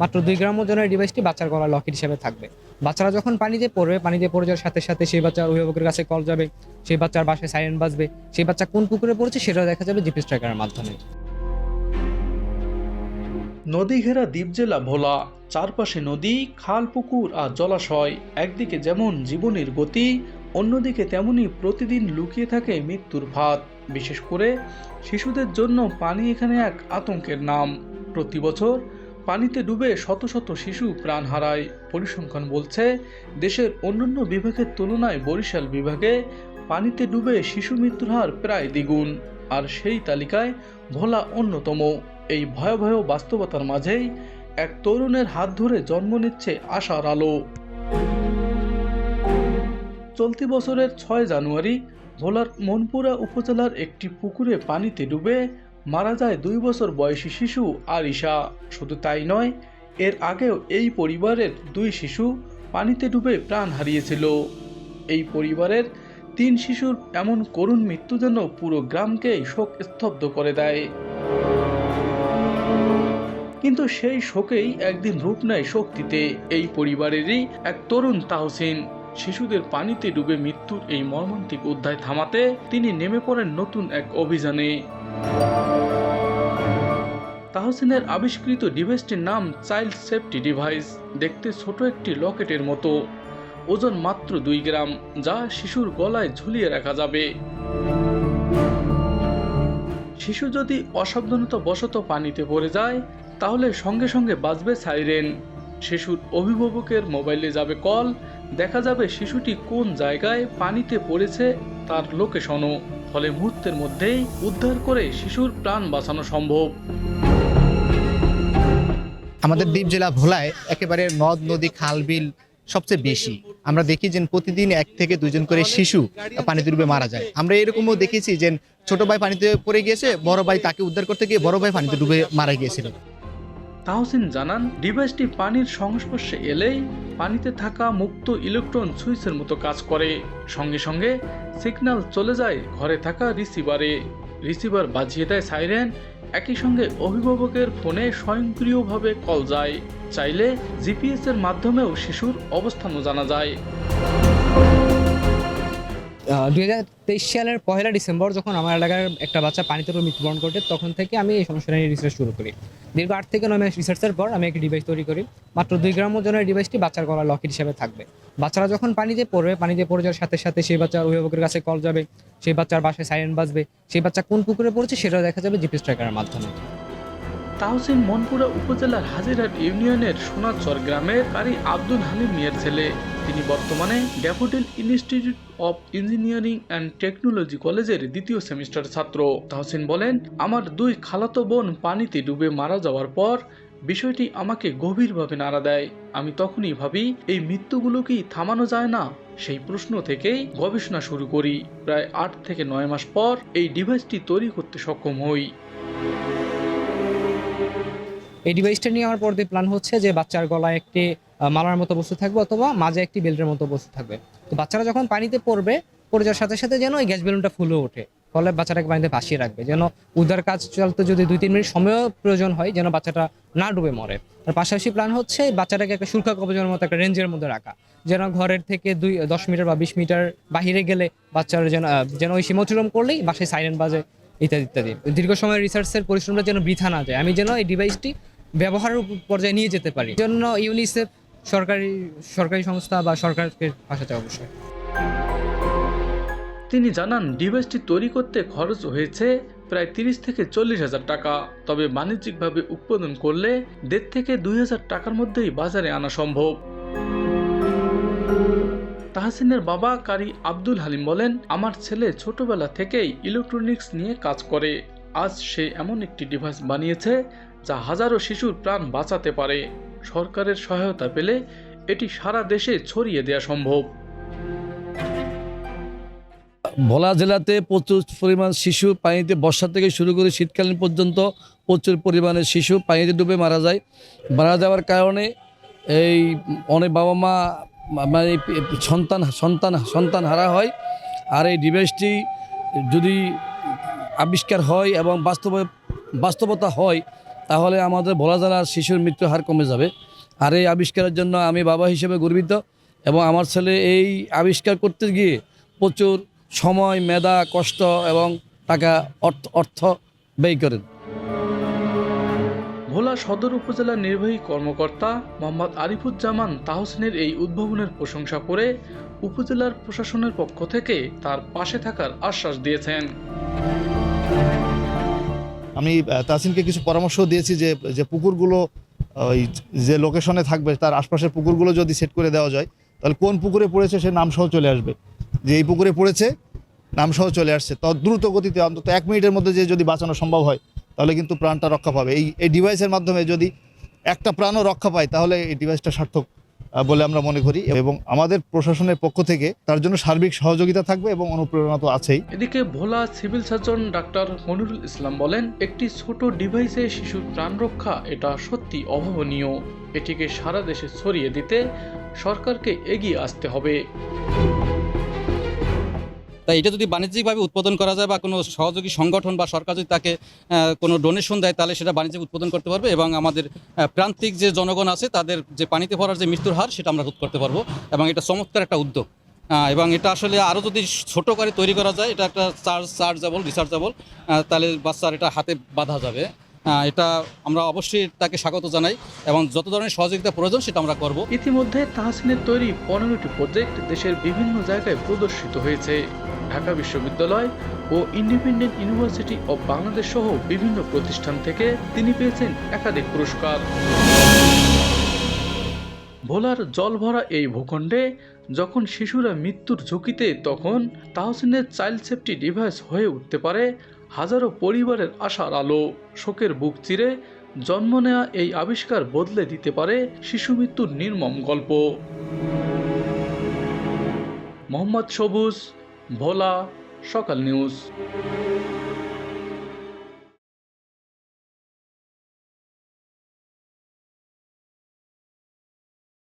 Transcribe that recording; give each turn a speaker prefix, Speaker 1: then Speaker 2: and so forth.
Speaker 1: মাত্র দুই গ্রাম ওজনের ডিভাইসটি বাচ্চার গলা লকেট হিসেবে থাকবে। বাচ্চারা যখন পানিতে পড়বে পানিতে পড়ে যাওয়ার সাথে সাথে সেই বাচ্চার অভিভাবকের কাছে কল যাবে, সেই বাচ্চার বাসায় সাইরেন বাজবে, সেই বাচ্চা কোন পুকুরে পড়েছে সেটাও দেখা যাবে জিপিএস ট্র্যাকারের মাধ্যমে।
Speaker 2: নদী ঘেরা দ্বীপ জেলা ভোলা, চারপাশে নদী, খাল, পুকুর আর জলাশয়, একদিকে যেমন জীবনের গতি, অন্যদিকে তেমনি প্রতিদিন লুকিয়ে থাকে মৃত্যুর ভাত। বিশেষ করে শিশুদের জন্য পানি এখানে এক আতঙ্কের নাম। প্রতি বছর পানিতে ডুবে শত শত শিশু প্রাণ হারায়। পরিসংখ্যান বলছে, দেশের অন্যান্য বিভাগের তুলনায় বরিশাল বিভাগে পানিতে ডুবে শিশু মৃত্যুর হার প্রায় দ্বিগুণ, আর সেই তালিকায় ভোলা অন্যতম। এই ভয়াবহ বাস্তবতার মাঝেই এক তরুণের হাত ধরে জন্ম নিচ্ছে আশার আলো। চলতি বছরের ছয় জানুয়ারি ভোলার মনপুরা উপজেলার একটি পুকুরে পানিতে ডুবে মারা যায় দুই বছর বয়সী শিশু আরিশা শুধু তাই নয়, এর আগেও এই পরিবারের দুই শিশু পানিতে ডুবে প্রাণ হারিয়েছিল। এই পরিবারের তিন শিশুর এমন করুণ মৃত্যু যেন পুরো গ্রামকেই শোক স্তব্ধ করে দেয়। কিন্তু সেই শোকেই একদিন রূপ নেয় শক্তিতে। এই পরিবারেরই এক তরুণ তাহসিন। শিশুদের পানিতে ডুবে মৃত্যুর এই মর্মান্তিক অধ্যায় থামাতে তিনি নেমে পড়েন নতুন এক অভিযানে। তাহসিনের আবিষ্কৃত ডিভাইসটির নাম চাইল্ড সেফটি ডিভাইস। দেখতে ছোট একটি লকেটের মতো। ওজন মাত্র দুই গ্রাম, যা শিশুর গলায় ঝুলিয়ে রাখা যাবে। শিশু যদি অসাবধানতা বশত পানিতে পড়ে যায়, তাহলে সঙ্গে সঙ্গে বাজবে সাইরেন। শিশুর অভিভাবকের মোবাইলে যাবে কল। দেখা যাবে শিশুটি কোন জায়গায় পানিতে পড়েছে, তার লোকেশনও। ফলে মুহূর্তের মধ্যেই উদ্ধার করে শিশুর প্রাণ বাঁচানো সম্ভব।
Speaker 3: আমাদের দ্বীপ জেলা ভোলায় একেবারে নদ, নদী, খাল, বিল সবচেয়ে বেশি। আমরা দেখি যে প্রতিদিন এক থেকে দুজন করে শিশু পানিতে ডুবে মারা যায়। আমরা এরকমও দেখেছি যে ছোট ভাই পানিতে পড়ে গিয়েছে, বড় ভাই তাকে উদ্ধার করতে গিয়ে বড় ভাই পানিতে ডুবে মারা গিয়েছিল।
Speaker 2: তাহসিন জানান, ডিভাইসটি পানির সংস্পর্শে এলেই পানিতে থাকা মুক্ত ইলেকট্রন সুইচের মতো কাজ করে। সঙ্গে সঙ্গে সিগন্যাল চলে যায় ঘরে থাকা রিসিভারে। রিসিভার বাজিয়ে দেয় সাইরেন একই সঙ্গে অভিভাবকের ফোনে স্বয়ংক্রিয়ভাবে কল যায়। চাইলে জিপিএসের মাধ্যমেও শিশুর অবস্থানও জানা যায়।
Speaker 1: দুই হাজার তেইশ সালের পহেলা ডিসেম্বর যখন আমার এলাকার একটা বাচ্চা পানিতে মৃত্যুবরণ ঘটে তখন থেকে আমি এই সমস্যা নিয়ে রিসার্চ শুরু করি। দীর্ঘ আট থেকে নয় মাস রিসার্চের পর আমি একটি ডিভাইস তৈরি করি। মাত্র দুই গ্রাম ওজনের ডিভাইসটি বাচ্চার গলা লকেট হিসেবে থাকবে। বাচ্চারা যখন পানিতে পড়বে, পানিতে পড়ে যাওয়ার সাথে সাথে সেই বাচ্চার অভিভাবকের কাছে কল যাবে, সেই বাচ্চার বাসায় সাইরেন বাজবে, সেই বাচ্চা কোন পুকুরে পড়ছে সেটাও দেখা যাবে জিপিএস ট্র্যাকারের মাধ্যমে।
Speaker 2: তাহসিন মনপুরা উপজেলার হাজিরহাট ইউনিয়নের সোনাচর গ্রামের কারি আব্দুল হালিম মিয়ার ছেলে। তিনি বর্তমানে Daffodil Institute of Engineering and Technology কলেজের দ্বিতীয় সেমিস্টার ছাত্র। তাহসিন বলেন, আমার দুই খালাতো বোন পানিতে ডুবে মারা যাওয়ার পর বিষয়টি আমাকে গভীরভাবে নাড়া দেয়। আমি তখনই ভাবি, এই মৃত্যুগুলো কি থামানো যায় না? সেই প্রশ্ন থেকেই গবেষণা শুরু করি। প্রায় আট থেকে নয় মাস পর এই ডিভাইসটি তৈরি করতে সক্ষম হই।
Speaker 1: এই ডিভাইসটা নিয়ে আমার পরবর্তী প্ল্যান হচ্ছে যে বাচ্চার গলায় একটি মালার মতো বস্তু থাকবে অথবা মাঝে একটি বেল্টের মতো বস্তু থাকবে। তো বাচ্চারা যখন পানিতে পড়বে, পড়ে যাওয়ার সাথে সাথে যেন ওই গ্যাস বেলুনটা ফুলে ওঠে। ফলে বাচ্চাটাকে পানিতে ভাসিয়ে রাখবে, যেন উদ্ধার কাজ চলতে যদি দুই তিন মিনিট সময়ও প্রয়োজন হয়, যেন বাচ্চাটা না ডুবে মরে। আর পাশাপাশি প্ল্যান হচ্ছে বাচ্চাটাকে একটা সুরক্ষা কবচের মতো একটা রেঞ্জের মধ্যে রাখা, যেন ঘরের থেকে দুই, দশ মিটার বা বিশ মিটার বাহিরে গেলে বাচ্চার যেন যেন ওই সীমা করলেই বাসায় সাইরেন বাজে। ইত্যাদি ইত্যাদি। দীর্ঘ সময় রিসার্চের পরিশ্রমটা যেন বৃথা না যায়। আমি যেন এই ডিভাইসটি ব্যবহারের পর্যায়ে নিয়ে যেতে পারি। জন্য ইউনিসেফ সরকারি সরকারি সংস্থা বা সরকারকে চাই অবশ্যই।
Speaker 2: তিনি জানান ডিভাইসটি তৈরি করতে খরচ হয়েছে প্রায় তিরিশ থেকে চল্লিশ হাজার টাকা। তবে বাণিজ্যিকভাবে উৎপাদন করলে দেড় থেকে দুই হাজার টাকার মধ্যেই বাজারে আনা সম্ভব। তাহসিনের বাবা কারি আব্দুল হালিম বলেন, আমার ছেলে ছোটবেলা থেকেই ইলেকট্রনিক্স নিয়ে কাজ করে। আজ সে এমন একটি ডিভাইস বানিয়েছে যা হাজারো শিশুর প্রাণ বাঁচাতে পারে। সরকারের সহায়তা পেলে এটি সারা দেশে ছড়িয়ে দেওয়া সম্ভব।
Speaker 4: ভোলা জেলাতে প্রচুর পরিমাণ শিশু পানিতে বর্ষা থেকে শুরু করে শীতকালীন পর্যন্ত প্রচুর পরিমাণে শিশু পানিতে ডুবে মারা যায়। মারা যাওয়ার কারণে এই অনেক বাবা মা মানে সন্তান সন্তান সন্তান হারা হয়। আর এই ডিভাইসটি যদি আবিষ্কার হয় এবং বাস্তবে, বাস্তবতা হয়, তাহলে আমাদের ভোলা জেলার শিশুর মৃত্যু হার কমে যাবে। আর এই আবিষ্কারের জন্য আমি বাবা হিসেবে গর্বিত এবং আমার ছেলে এই আবিষ্কার করতে গিয়ে প্রচুর সময়, মেধা, কষ্ট এবং টাকা অর্থ অর্থ ব্যয় করেন।
Speaker 2: ভোলা সদর উপজেলার নির্বাহী কর্মকর্তা মোহাম্মদ আরিফুজ্জামান তাহসিনের এই উদ্ভাবনের প্রশংসা করে উপজেলার প্রশাসনের পক্ষ থেকে তার পাশে থাকার আশ্বাস দিয়েছেন।
Speaker 5: আমি আহ, তাসিনকে কিছু পরামর্শ দিয়েছি যে যে পুকুরগুলো ওই যে লোকেশনে থাকবে তার আশপাশের পুকুরগুলো যদি সেট করে দেওয়া যায় তাহলে কোন পুকুরে পড়েছে সে নামসহ চলে আসবে। যে এই পুকুরে পড়েছে নামসহ চলে আসছে। তো দ্রুত গতিতে অন্তত এক মিনিটের মধ্যে যে যদি বাঁচানো সম্ভব হয় তাহলে কিন্তু প্রাণটা রক্ষা পাবে। এই এই ডিভাইসের মাধ্যমে যদি একটা প্রাণও রক্ষা পায়, তাহলে এই ডিভাইসটা সার্থক বলে আমরা মনে করি। এবং আমাদের প্রশাসনের পক্ষ থেকে তার জন্য সার্বিক সহযোগিতা থাকবে এবং অনুপ্রেরণা তো আছেই।
Speaker 2: এদিকে Bhola civil surgeon doctor Monirul Islam বলেন, একটি ছোট ডিভাইসে শিশুর প্রাণ রক্ষা, এটা সত্যি অভাবনীয়। এটিকে সারা দেশে ছড়িয়ে দিতে সরকারকে এগিয়ে আসতে হবে।
Speaker 6: তাই এটা যদি বাণিজ্যিকভাবে উৎপাদন করা যায় বা কোনো সহযোগী সংগঠন বা সরকার যদি তাকে কোনো ডোনেশন দেয়, তাহলে সেটা বাণিজ্যিক উৎপাদন করতে পারবে এবং আমাদের প্রান্তিক যে জনগণ আছে, তাদের যে পানিতে পড়ার যে মৃত্যুর হার, সেটা আমরা রোধ করতে পারব এবং এটা চমৎকার একটা উদ্যোগ। এবং এটা আসলে আরও যদি ছোট করে তৈরি করা যায়, এটা একটা চার্জ, চার্জেবল, রিচার্জেবল তাহলে বাচ্চার এটা হাতে বাঁধা যাবে। এটা আমরা অবশ্যই তাকে স্বাগত জানাই এবং যত ধরনের সহযোগিতা প্রয়োজন, সেটা আমরা করব।
Speaker 2: ইতিমধ্যে তাহসিনের তৈরি পনেরোটি প্রজেক্ট দেশের বিভিন্ন জায়গায় প্রদর্শিত হয়েছে। ঢাকা বিশ্ববিদ্যালয় ও ইন্ডিপেন্ডেন্ট ইউনিভার্সিটি অব বাংলাদেশ সহ বিভিন্ন প্রতিষ্ঠান থেকে তিনি পেয়েছেন একাধিক পুরস্কার। ভোলার জল ভরা এই ভূখণ্ডে যখন শিশুরা মৃত্যুর ঝুঁকিতে, তখন তাহসিনের চাইল্ড সেফটি ডিভাইস হয়ে উঠতে পারে হাজারো পরিবারের আশার আলো। শোকের বুক চিরে জন্ম নেওয়া এই আবিষ্কার বদলে দিতে পারে শিশু মৃত্যুর নির্মম গল্প। মোহাম্মদ সবুজ ভোলা সকাল নিউজ।